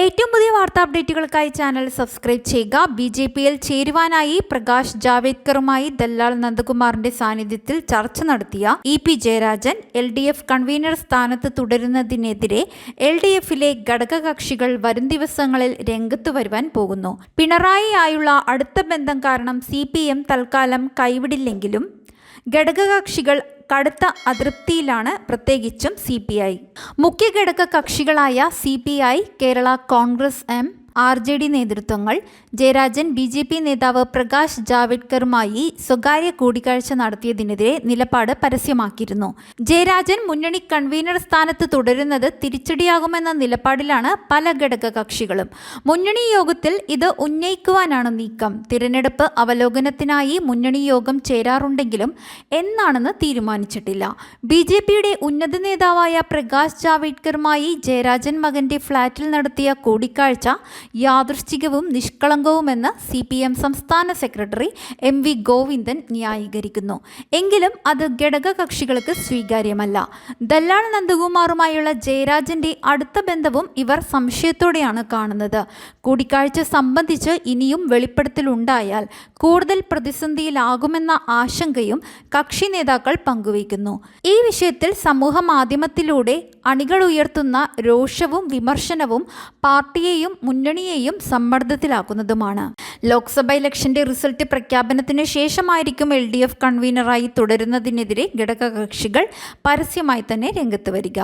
ഏറ്റവും പുതിയ വാർത്താ അപ്ഡേറ്റുകൾക്കായി ചാനൽ സബ്സ്ക്രൈബ് ചെയ്യുക. ബി ജെ പിയിൽ ചേരുവാനായി പ്രകാശ് ജാവേദ്കറുമായി ദല്ലാൽ നന്ദകുമാറിന്റെ സാന്നിധ്യത്തിൽ ചർച്ച നടത്തിയ E P Jayarajan L D F convener സ്ഥാനത്ത് തുടരുന്നതിനെതിരെ എൽ ഡി എഫിലെ ഘടകകക്ഷികൾ വരും ദിവസങ്ങളിൽ രംഗത്തു വരുവാൻ പോകുന്നു. പിണറായിയായുള്ള അടുത്ത ബന്ധം കാരണം സി പി എം തൽക്കാലം കൈവിടില്ലെങ്കിലും ഘടകകക്ഷികൾ കടുത്ത അതൃപ്തിയിലാണ് പ്രത്യേകിച്ചും സി പി ഐ. മുഖ്യ ഘടക കക്ഷികളായ C P I Kerala Congress M R J D നേതൃത്വങ്ങൾ Jayarajan B J P നേതാവ് പ്രകാശ് ജാവ്ദേക്കറുമായി സ്വകാര്യ കൂടിക്കാഴ്ച നടത്തിയതിനെതിരെ നിലപാട് പരസ്യമാക്കിയിരുന്നു. ജയരാജൻ മുന്നണി കൺവീനർ സ്ഥാനത്ത് തുടരുന്നത് തിരിച്ചടിയാകുമെന്ന നിലപാടിലാണ് പല ഘടക കക്ഷികളും മുന്നണി യോഗത്തിൽ ഇത് ഉന്നയിക്കുവാനാണ് നീക്കം. തിരഞ്ഞെടുപ്പ് അവലോകനത്തിനായി മുന്നണി യോഗം ചേരാറുണ്ടെങ്കിലും എന്നാണെന്ന് തീരുമാനിച്ചിട്ടില്ല. ബി ജെ പിയുടെ ഉന്നത നേതാവായ പ്രകാശ് ജാവ്ദേക്കറുമായി ജയരാജൻ മകന്റെ ഫ്ളാറ്റിൽ നടത്തിയ കൂടിക്കാഴ്ച യാദൃശ്ചികവും നിഷ്കളങ്കവുമെന്ന് സി പി എം സംസ്ഥാന സെക്രട്ടറി എം വി ഗോവിന്ദൻ ന്യായീകരിക്കുന്നു. എങ്കിലും അത് ഘടകകക്ഷികൾക്ക് സ്വീകാര്യമല്ല. ദല്ലാൾ നന്ദകുമാറുമായുള്ള ജയരാജന്റെ അടുത്ത ബന്ധവും ഇവർ സംശയത്തോടെയാണ് കാണുന്നത്. കൂടിക്കാഴ്ച സംബന്ധിച്ച് ഇനിയും വെളിപ്പെടുത്തലുണ്ടായാൽ കൂടുതൽ പ്രതിസന്ധിയിലാകുമെന്ന ആശങ്കയും കക്ഷി നേതാക്കൾ പങ്കുവയ്ക്കുന്നു. ഈ വിഷയത്തിൽ സമൂഹ മാധ്യമത്തിലൂടെ അണികൾ ഉയർത്തുന്ന രോഷവും വിമർശനവും പാർട്ടിയെയും മുന്നണിയെയും സമ്മർദ്ദത്തിലാക്കുന്നതുമാണ്. ലോക്സഭ ഇലക്ഷന്റെ റിസൾട്ട് പ്രഖ്യാപനത്തിന് ശേഷമായിരിക്കും എൽ ഡി എഫ് കൺവീനറായി തുടരുന്നതിനെതിരെ ഘടകകക്ഷികൾ പരസ്യമായി തന്നെ രംഗത്ത് വരിക.